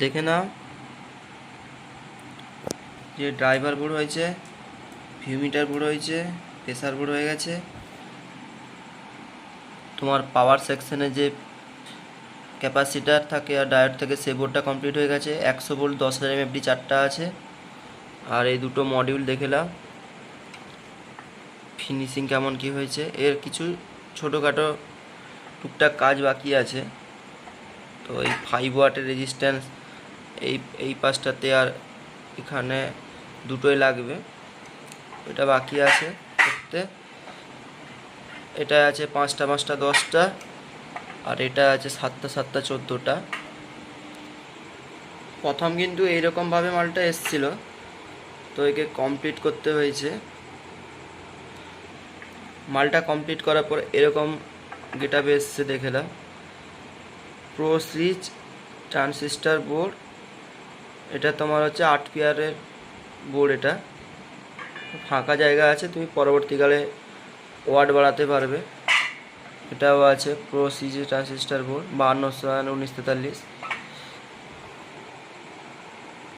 দেখে নাও। যে driver board হয়েছে ভিউমিটার বোর্ড হয়েছে প্রেসার বোর্ড হয়ে গেছে। তোমার পাওয়ার সেকশনে যে ক্যাপাসিটার থাকে আর ডায়োড থাকে সে বোর্ডটা কমপ্লিট হয়ে গেছে। একশো ভোল্ট দশ হাজার এমএফডি চারটা আছে। আর এই দুটো মডিউল দেখেলাম ফিনিশিং কেমন কি হয়েছে। এর কিছু ছোটোখাটো টুকটাক কাজ বাকি আছে। তো এই ফাইভ ওয়াটের রেজিস্ট্যান্স এই এই পাশটাতে আর এখানে দুটোই লাগবে। এটা বাকি আছে করতে। এটা আছে পাঁচটা পাঁচটা, দশটা, আর এটা আছে সাতটা সাতটা, চোদ্দোটা। প্রথম কিন্তু এইরকমভাবে মালটা এসছিল, তো একে কমপ্লিট করতে হয়েছে। মালটা কমপ্লিট করার পর এরকম গেটাবে এসছে দেখেলাম প্রো সুইচ ট্রান্সিস্টার বোর্ড এটা তোমার হচ্ছে আট পিয়ারের বোর্ড এটা। ফাঁকা জায়গা আছে, তুমি পরবর্তীকালে ওয়ার্ড বাড়াতে পারবে। এটাও আছে প্রো সিজি ট্রান্সিস্টার বোর্ড বাহান্নশো উনিশ, তেতাল্লিশ।